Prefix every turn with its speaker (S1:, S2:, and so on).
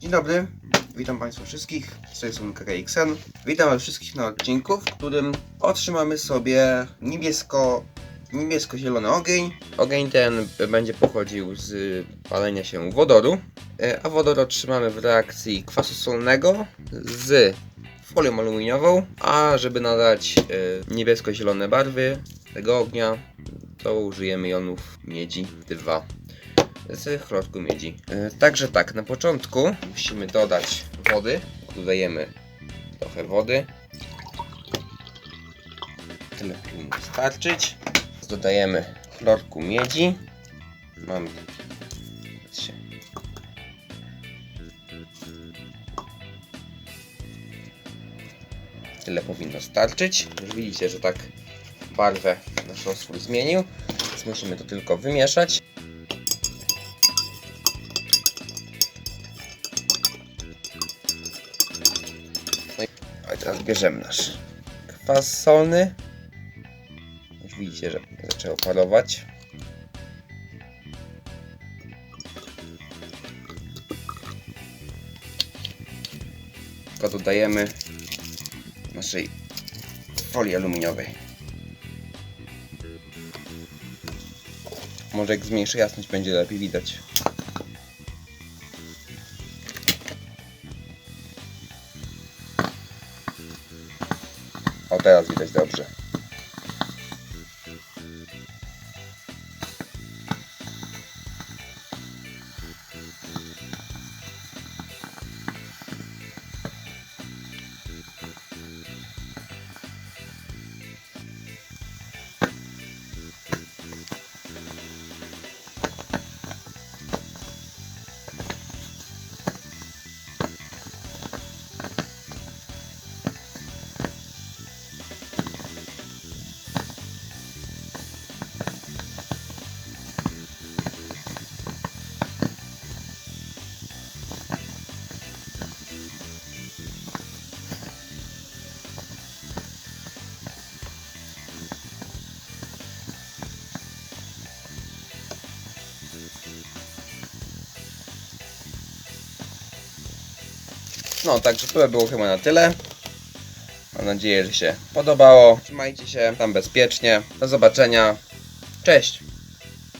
S1: Dzień dobry, witam Państwa wszystkich, z tej strony KKXN. Witam Was wszystkich na odcinku, w którym otrzymamy sobie niebiesko, niebiesko-zielony ogień. Ogień ten będzie pochodził z palenia się wodoru, e, a wodór otrzymamy w reakcji kwasu solnego z folią aluminiową, a żeby nadać e, niebiesko-zielone barwy tego ognia, to użyjemy jonów miedzi 2 z chlorku miedzi. E, Także tak, na początku musimy dodać wody. Dodajemy trochę wody. Tyle powinno wystarczyć. Dodajemy chlorku miedzi. Mamy. Patrzcie. Tyle powinno starczyć. Już widzicie, że tak barwę nasz roztwór zmienił. Więc musimy to tylko wymieszać. A teraz bierzemy nasz kwas solny. Już widzicie, że zaczęło parować. Tylko dodajemy naszej folii aluminiowej. Może jak zmniejszy jasność będzie lepiej widać. O teraz widać dobrze. No, także to by było chyba na tyle. Mam nadzieję, że się podobało. Trzymajcie się tam bezpiecznie. Do zobaczenia. Cześć!